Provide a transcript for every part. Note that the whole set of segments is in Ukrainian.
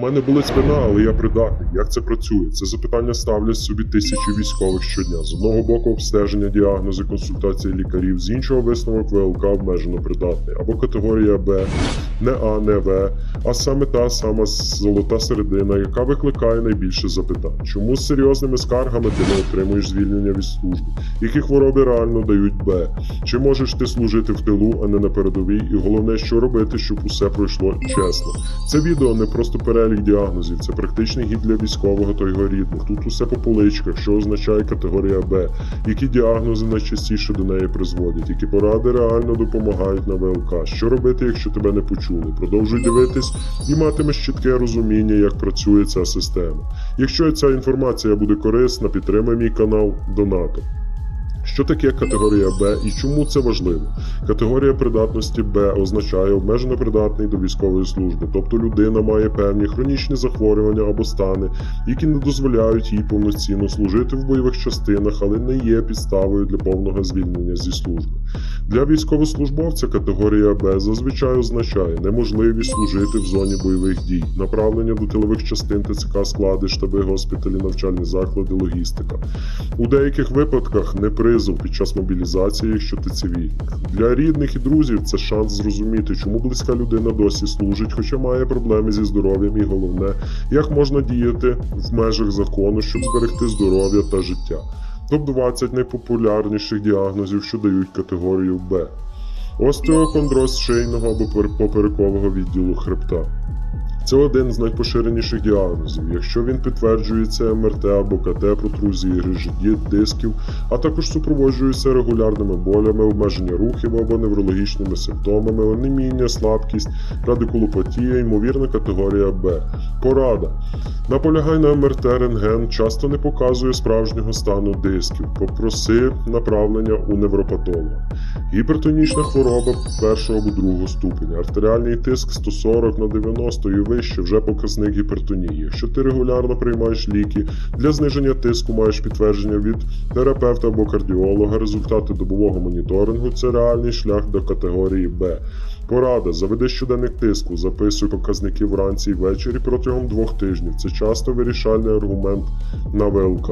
У мене болить спина, але я придатний. Як це працює? Це запитання ставлять собі тисячі військових щодня. З одного боку обстеження, діагнози, консультації лікарів, з іншого висновок ВЛК обмежено придатний. Або категорія Б, не А, не В, а саме та сама золота середина, яка викликає найбільше запитань. Чому з серйозними скаргами ти не отримуєш звільнення від служби? Які хвороби реально дають Б? Чи можеш ти служити в тилу, а не на передовій? І головне, що робити, щоб усе пройшло чесно. Це відео не просто перелік діагнозів, це практичний гід для військового та його рідних. Тут усе по поличках, що означає категорія Б, які діагнози найчастіше до неї призводять, які поради реально допомагають на ВЛК. Що робити, якщо тебе не почули? Продовжуй дивитись і матимеш чітке розуміння, як працює ця система. Якщо ця інформація буде корисна, підтримай мій канал донатом. Що таке категорія Б і чому це важливо? Категорія придатності Б означає обмежено придатний до військової служби, тобто людина має певні хронічні захворювання або стани, які не дозволяють їй повноцінно служити в бойових частинах, але не є підставою для повного звільнення зі служби. Для військовослужбовця категорія Б зазвичай означає неможливість служити в зоні бойових дій, направлення до тилових частин ТЦК склади, штаби, госпіталі, навчальні заклади, логістика. У деяких випадках не призов під час мобілізації, якщо ти цивільник. Для рідних і друзів це шанс зрозуміти, чому близька людина досі служить, хоча має проблеми зі здоров'ям, і головне, як можна діяти в межах закону, щоб зберегти здоров'я та життя. Топ-20 найпопулярніших діагнозів, що дають категорію Б. Остеохондроз шийного або поперекового відділу хребта. Це один з найпоширеніших діагнозів. Якщо він підтверджується МРТ або КТ протрузії грижі дисків, а також супроводжується регулярними болями, обмеження рухів або неврологічними симптомами, онеміння, слабкість, радикулопатія, ймовірна категорія Б. Порада. Наполягай на МРТ рентген часто не показує справжнього стану дисків. Попроси направлення у невропатолога. Гіпертонічна хвороба першого або другого ступеня. Артеріальний тиск 140 на 90 і вище вже показник гіпертонії. Якщо ти регулярно приймаєш ліки для зниження тиску, маєш підтвердження від терапевта або кардіолога, результати добового моніторингу це реальний шлях до категорії Б. Порада. Заведи щоденник тиску, записуй показники вранці і ввечері протягом двох тижнів. Це часто вирішальний аргумент на ВЛК.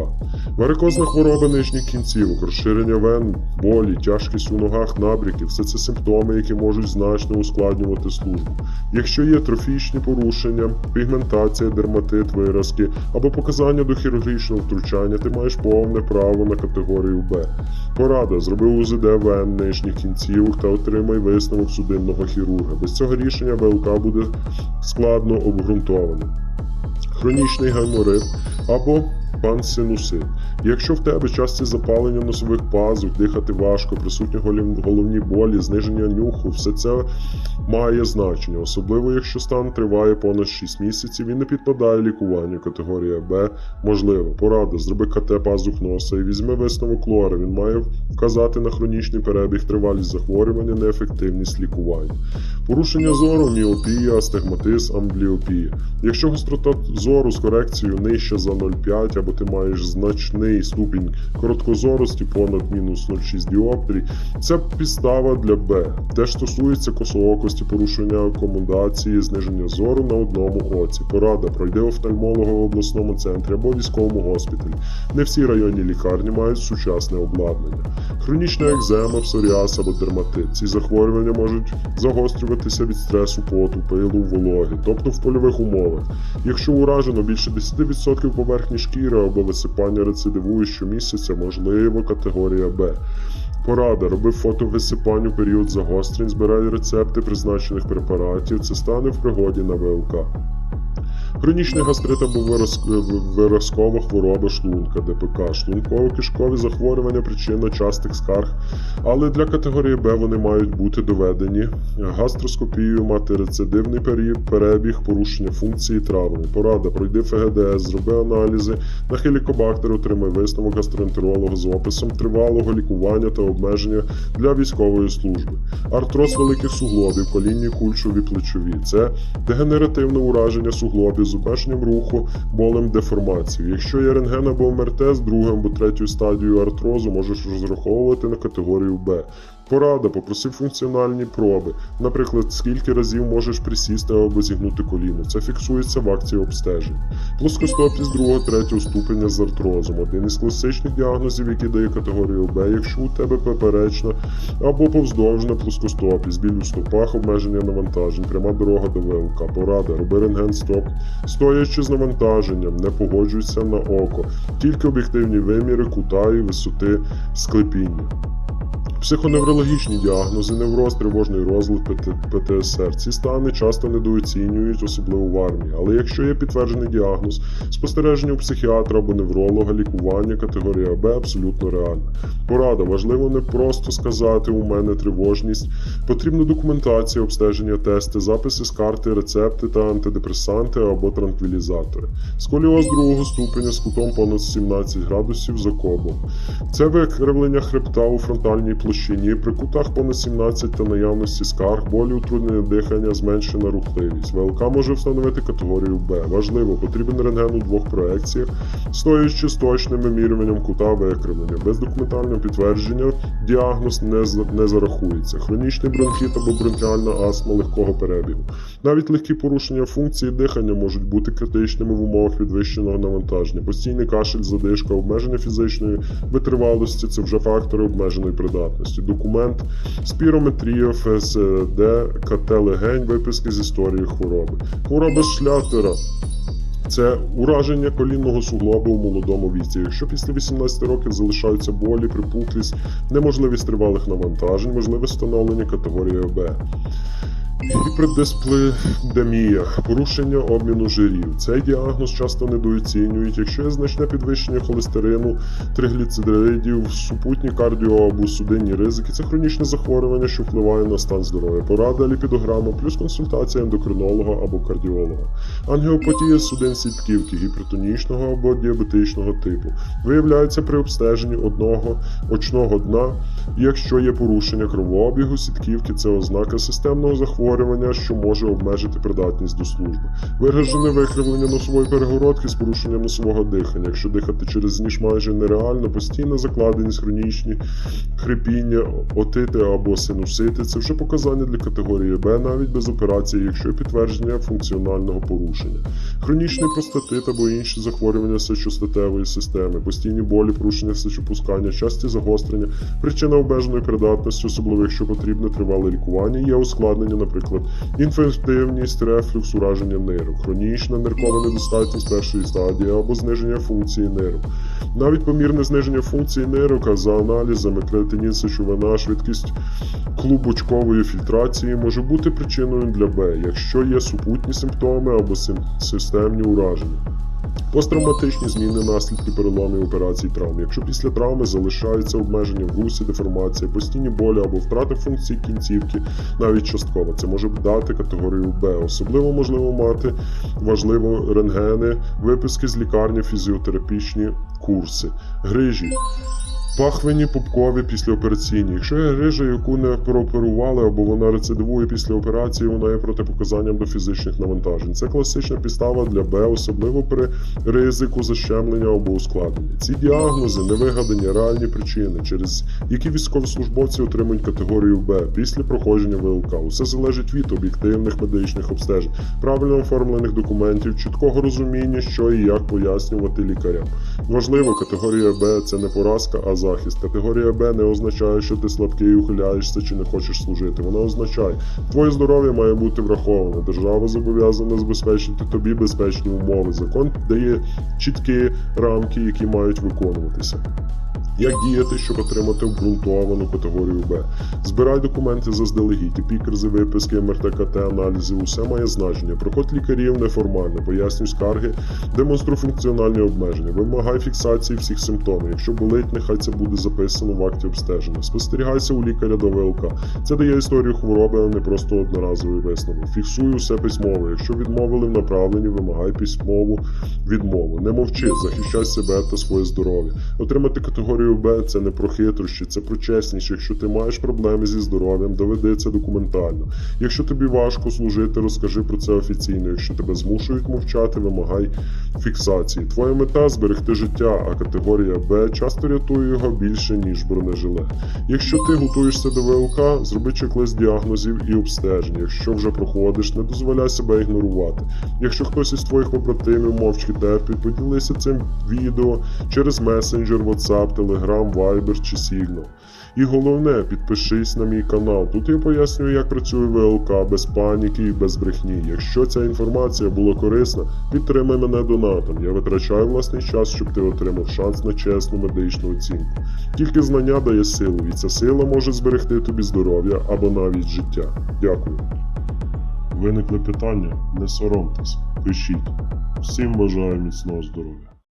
Варикозна хвороба нижніх кінцівок, розширення вен, болі, тяжкість у ногах, набряки все це симптоми, які можуть значно ускладнювати службу. Якщо є трофічні порушення, пігментація, дерматит, виразки або показання до хірургічного втручання, ти маєш повне право на категорію Б. Порада. Зроби УЗД вен нижніх кінцівок та отримай висновок судинного хірурга. Без цього рішення ВЛК буде складно обґрунтованим. Хронічний гайморит або пансинусит. Якщо в тебе часті запалення носових пазух, дихати важко, присутні головні болі, зниження нюху, все це має значення, особливо якщо стан триває понад 6 місяців і не підпадає лікуванню. Категорія Б можливо. Порада, зроби КТ пазух носа і візьми висновок лора. Він має вказати на хронічний перебіг, тривалість захворювання, неефективність лікування. Порушення зору, міопія, астигматизм, амбліопія. Якщо гострота зору з корекцією нижче за 0,5 або ти маєш значний ступінь короткозорості понад мінус 0,6 діоптрій, це підстава для Б. Теж стосується косоокості, порушення акомодації, зниження зору на одному оці. Порада пройди офтальмолога в обласному центрі або військовому госпіталі. Не всі районні лікарні мають сучасне обладнання. Хронічна екзема, псоріаз або дерматит. Ці захворювання можуть загострюватися від стресу, поту, пилу, вологи, тобто в польових умовах. Якщо уражено більше 10% поверхні шкіри або висипання рецидивує щомісяця, можливо категорія Б. Порада, роби фото висипань у період загострень, збирай рецепти призначених препаратів. Це стане в пригоді на ВЛК. Хронічний гастрит або виразкова хвороба шлунка, ДПК, шлунково-кишкові захворювання причина частих скарг, але для категорії Б вони мають бути доведені гастроскопією, мати рецидивний перебіг, порушення функції травми. Порада, пройди ФГДС, зроби аналізи на хелікобактер, отримай висновок гастроентеролога з описом тривалого лікування та обмеження для військової служби. Артроз великих суглобів, колінні кульшові плечові. Це дегенеративне ураження суглобів з руху, болем деформацією. Якщо є рентген або МРТ з другим або третьою стадією артрозу, можеш розраховувати на категорію Б. Порада, попроси функціональні проби. Наприклад, скільки разів можеш присісти або зігнути коліно. Це фіксується в акції обстежень. Плоскостопість 2-3 ступеня з артрозом. Один із класичних діагнозів, який дає категорію Б, якщо у тебе поперечна або повздовжна плоскостопість, біль у стопах, обмеження навантажень, пряма дорога до ВЛК. Порада, роби рентген стоп, стоячи з навантаженням, не погоджуйся на око, тільки об'єктивні виміри кута і висоти склепіння. Психоневрологічні діагнози, невроз, тривожний розлад, ПТСР. Ці стани часто недооцінюють, особливо в армії. Але якщо є підтверджений діагноз, спостереження у психіатра або невролога, лікування категорія Б абсолютно реальна. Порада важливо не просто сказати у мене тривожність. Потрібна документація, обстеження, тести, записи з карти, рецепти та антидепресанти або транквілізатори. Сколіоз другого ступеня з кутом понад 17 градусів за кобом. Це викривлення хребта у фронтальній площині, при кутах понад 17 та наявності скарг, болі, утруднення дихання, зменшена рухливість. ВЛК може встановити категорію Б. Важливо, потрібен рентген у двох проекціях, стоячи з точним вимірюванням кута викривлення. Без документального підтвердження діагноз не, не зарахується. Хронічний бронхіт або бронхіальна астма легкого перебігу. Навіть легкі порушення функції дихання можуть бути критичними в умовах підвищеного навантаження. Постійний кашель, задишка, обмеження фізичної витривалості це вже фактори обмеженої придатності. Документ, спірометрія, ФСД, КТ легень, виписки з історії хвороби. Хвороба шлятера. Це ураження колінного суглобу у молодому віці. Якщо після 18 років залишаються болі, припухлість, неможливість тривалих навантажень, можливе встановлення категорії Б. Гіпердисплидемія, порушення обміну жирів. Цей діагноз часто недооцінюють. Якщо є значне підвищення холестерину, тригліцеридів, супутні кардіо або судинні ризики, це хронічне захворювання, що впливає на стан здоров'я. Порада ліпідограма, плюс консультація ендокринолога або кардіолога. Ангіопатія судин сітківки, гіпертонічного або діабетичного типу. Виявляється при обстеженні одного очного дна, якщо є порушення кровообігу сітківки, це ознака системного захворювання, що може обмежити придатність до служби. Виражене викривлення носової перегородки з порушенням носового дихання. Якщо дихати через ніж майже нереально, постійна закладеність, хронічні хрипіння, отити або синусити це вже показання для категорії Б навіть без операції, якщо є підтвердження функціонального порушення. Хронічний простатит або інші захворювання сечостатевої системи, постійні болі, порушення сечопускання, часті загострення, причина обмеженої придатності, особливо якщо потрібне тривале лікування, є ускладнення, наприклад, інфективність, рефлюкс, ураження нирок, хронічна ниркова недостатність першої стадії або зниження функції нирок. Навіть помірне зниження функції нирок, за аналізами креатинін, сечовина, швидкість клубочкової фільтрації може бути причиною для Б, якщо є супутні симптоми або системні ураження. Посттравматичні зміни, наслідки переломів операцій травм. Якщо після травми залишаються обмеження в русі, деформація, постійні болі або втрата функції кінцівки, навіть частково, це може дати категорію Б. Особливо можливо мати важливо рентгени, виписки з лікарні, фізіотерапічні курси, грижі. Пахвині пупкові післяопераційні. Якщо є грижа, яку не прооперували або вона рецидивує після операції, вона є протипоказанням до фізичних навантажень. Це класична підстава для Б, особливо при ризику защемлення або ускладнення. Ці діагнози невигадані реальні причини, через які військовослужбовці отримують категорію Б після проходження ВЛК. Усе залежить від об'єктивних медичних обстежень, правильно оформлених документів, чіткого розуміння, що і як пояснювати лікарям. Важливо, категорія Б це не поразка, а захист. Категорія Б не означає, що ти слабкий, ухиляєшся чи не хочеш служити. Вона означає, твоє здоров'я має бути враховане. Держава зобов'язана забезпечити тобі безпечні умови. Закон дає чіткі рамки, які мають виконуватися. Як діяти, щоб отримати обґрунтовану категорію Б? Збирай документи заздалегідь, епікризи, виписки, МРТ-КТ, аналізи, усе має значення. Проход лікарів неформально, пояснюй скарги, демонструй функціональні обмеження, вимагай фіксації всіх симптомів. Якщо болить, нехай це буде записано в акті обстеження. Спостерігайся у лікаря до ВЛК. Це дає історію хвороби, а не просто одноразовий висновок. Фіксуй усе письмово. Якщо відмовили в направленні, вимагай письмову відмову. Не мовчи, захищай себе та своє здоров'я. Отримати категорію Б це не про хитрощі, це про чесність. Якщо ти маєш проблеми зі здоров'ям, доведи це документально. Якщо тобі важко служити, розкажи про це офіційно. Якщо тебе змушують мовчати, вимагай фіксації. Твоя мета зберегти життя, а категорія Б часто рятує його більше, ніж бронежилет. Якщо ти готуєшся до ВЛК, зроби чек-лист діагнозів і обстежень. Якщо вже проходиш, не дозволяй себе ігнорувати. Якщо хтось із твоїх побратимів мовчки терпить, поділися цим відео через месенджер, WhatsApp, Telegram, Viber чи Signal. І головне, підпишись на мій канал. Тут я пояснюю, як працює ВЛК без паніки і без брехні. Якщо ця інформація була корисна, підтримай мене донатом. Я витрачаю власний час, щоб ти отримав шанс на чесну медичну оцінку. Тільки знання дає силу, і ця сила може зберегти тобі здоров'я або навіть життя. Дякую. Виникли питання? Не соромтесь, пишіть. Всім бажаю міцного здоров'я.